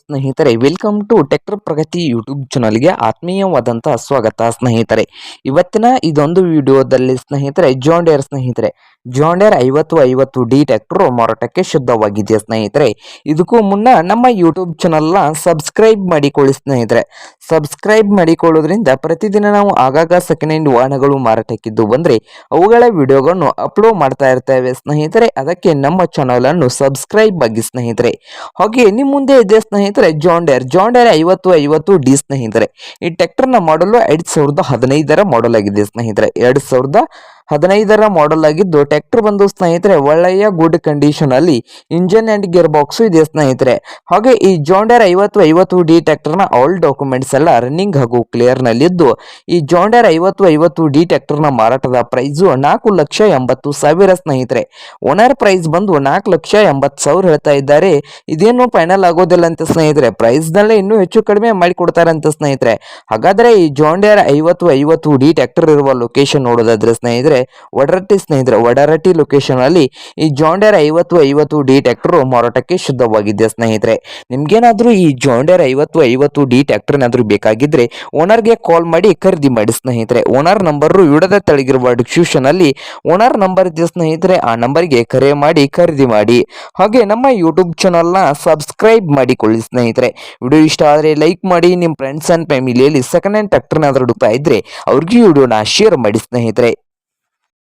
ಸ್ನೇಹಿತರೆ welcome to tractor Pragati YouTube ಚಾನಲ್ಗೆ ಆತ್ಮೀಯವಾದಂತಹ ಸ್ವಾಗತ ಸ್ನೇಹಿತರೆ. ಇವತ್ತಿನ ಇದೊಂದು ವಿಡಿಯೋದಲ್ಲಿ ಸ್ನೇಹಿತರೆ ಜಾಂಡೇರ್ ಸ್ನೇಹಿತರೆ. ಜಾಂಡೇರ್ ಐವತ್ತು ಐವತ್ತು ಡಿ ಟ್ಯಾಕ್ಟರ್ ಮಾರಾಟಕ್ಕೆ ಶುದ್ಧವಾಗಿದೆ ಸ್ನೇಹಿತರೆ. ಇದಕ್ಕೂ ಮುನ್ನ ನಮ್ಮ ಯೂಟ್ಯೂಬ್ ಚಾನಲ್ನ ಸಬ್ಸ್ಕ್ರೈಬ್ ಮಾಡಿಕೊಳ್ಳಿ ಸ್ನೇಹಿತರೆ. ಸಬ್ಸ್ಕ್ರೈಬ್ ಮಾಡಿಕೊಳ್ಳೋದ್ರಿಂದ ಪ್ರತಿದಿನ ನಾವು ಆಗಾಗ ಸೆಕೆಂಡ್ ಹ್ಯಾಂಡ್ ವಾಹನಗಳು ಮಾರಾಟಕ್ಕಿದ್ದು ಬಂದರೆ, ಅವುಗಳ ವಿಡಿಯೋಗಳನ್ನು ಅಪ್ಲೋಡ್ ಮಾಡ್ತಾ ಇರ್ತೇವೆ ಸ್ನೇಹಿತರೆ. ಅದಕ್ಕೆ ನಮ್ಮ ಚಾನಲನ್ನು ಸಬ್ಸ್ಕ್ರೈಬ್ ಆಗಿ ಸ್ನೇಹಿತರೆ. ಹಾಗೆ ನಿಮ್ಮ ಮುಂದೆ ಇದೆ ಸ್ನೇಹಿತರೆ ಜಾಂಡೇರ್ ಜಾಂಡೇರ್ ಐವತ್ತು ಐವತ್ತು ಡಿ ಸ್ನೇಹಿತರೆ. ಈ ಟ್ರ್ಯಾಕ್ಟರ್ನ ಮಾಡಲು ಎರಡು ಸಾವಿರದ ಹದಿನೈದರ ಮಾಡೆಲ್ ಆಗಿದೆ ಸ್ನೇಹಿತರೆ. ಎರಡ್ ಸಾವಿರದ ಹದಿನೈದರ ಮಾಡೆಲ್ ಆಗಿದ್ದು ಟ್ರ್ಯಾಕ್ಟರ್ ಬಂದು ಸ್ನೇಹಿತರೆ, ಒಳ್ಳೆಯ ಗುಡ್ ಕಂಡೀಷನ್ ಅಲ್ಲಿ ಇಂಜಿನ್ ಅಂಡ್ ಗೇರ್ ಬಾಕ್ಸ್ ಇದೆ ಸ್ನೇಹಿತರೆ. ಹಾಗೆ ಈ ಜಾಂಡರ್ ಐವತ್ತು ಐವತ್ತು ಡಿ ಟ್ರ್ಯಾಕ್ಟರ್ನ ಆಲ್ ಡಾಕ್ಯುಮೆಂಟ್ಸ್ ಎಲ್ಲ ರನ್ನಿಂಗ್ ಹಾಗೂ ಕ್ಲಿಯರ್ ನಲ್ಲಿದ್ದು, ಈ ಜಾಂಡರ್ ಐವತ್ತು ಐವತ್ತು ಡಿ ಟ್ರ್ಯಾಕ್ಟರ್ನ ಮಾರಾಟದ ಪ್ರೈಸ್ ನಾಲ್ಕು ಲಕ್ಷ ಎಂಬತ್ತು ಸಾವಿರ ಸ್ನೇಹಿತರೆ. ಓನರ್ ಪ್ರೈಸ್ ಬಂದು ನಾಲ್ಕು ಲಕ್ಷ ಎಂಬತ್ತು ಸಾವಿರ ಹೇಳ್ತಾ ಇದ್ದಾರೆ. ಇದೇನು ಫೈನಲ್ ಆಗೋದಿಲ್ಲ ಅಂತ ಸ್ನೇಹಿತರೆ ಪ್ರೈಸ್ ನಲ್ಲೇ ಇನ್ನೂ ಹೆಚ್ಚು ಕಡಿಮೆ ಮಾಡಿ ಕೊಡ್ತಾರೆ ಅಂತ ಸ್ನೇಹಿತರೆ. ಹಾಗಾದ್ರೆ ಈ ಜಾಂಡರ್ ಐವತ್ತು ಐವತ್ತು ಡಿ ಟ್ರ್ಯಾಕ್ಟರ್ ಇರುವ ಲೊಕೇಶನ್ ನೋಡೋದಾದ್ರೆ ಸ್ನೇಹಿತರೆ ಸ್ನೇಹಿತರೆ ಒಡರಟ್ಟಿ ಲೊಕೇಶನ್ ಅಲ್ಲಿ ಈ ಜಾಂಡೇರ್ ಐವತ್ತು ಐವತ್ತು ಡಿ ಟ್ಯಾಕ್ಟ್ರು ಮಾರಾಟಕ್ಕೆ ಶುದ್ಧವಾಗಿದೆ ಸ್ನೇಹಿತರೆ? ನಿಮ್ಗೇನಾದ್ರೂ ಈ ಜಾಂಡೇರ್ ಐವತ್ತು ಐವತ್ತು ಡಿ ಟ್ಯಾಕ್ಟರ್ ಏನಾದ್ರೂ ಬೇಕಾಗಿದ್ರೆ ಓನರ್ಗೆ ಕಾಲ್ ಮಾಡಿ ಖರೀದಿ ಮಾಡಿ ಸ್ನೇಹಿತರೆ. ಓನರ್ ನಂಬರ್ ವಿಡದ ತೆಳಗಿರುವ ಡಿಸ್ಕ್ರಿಪ್ಷನ್ ಅಲ್ಲಿ ಓನರ್ ನಂಬರ್ ಇದೆ ಸ್ನೇಹಿತರೆ, ಆ ನಂಬರ್ಗೆ ಕರೆ ಮಾಡಿ ಖರೀದಿ ಮಾಡಿ. ಹಾಗೆ ನಮ್ಮ ಯೂಟ್ಯೂಬ್ ಚಾನಲ್ನ ಸಬ್ಸ್ಕ್ರೈಬ್ ಮಾಡಿಕೊಳ್ಳಿ ಸ್ನೇಹಿತರೆ. ವಿಡಿಯೋ ಇಷ್ಟ ಆದರೆ ಲೈಕ್ ಮಾಡಿ ನಿಮ್ಮ ಫ್ರೆಂಡ್ಸ್ ಆ್ಯಂಡ್ ಫ್ಯಾಮಿಲಿಯಲ್ಲಿ ಸೆಕೆಂಡ್ ಹ್ಯಾಂಡ್ ಟ್ರ್ಯಾಕ್ಟರ್ನಾದ್ರೂ ಹುಡುಕ್ತಾ ಇದ್ರೆ ಅವ್ರಿಗೆ ವಿಡಿಯೋನ ಶೇರ್ ಮಾಡಿ ಸ್ನೇಹಿತರೆ.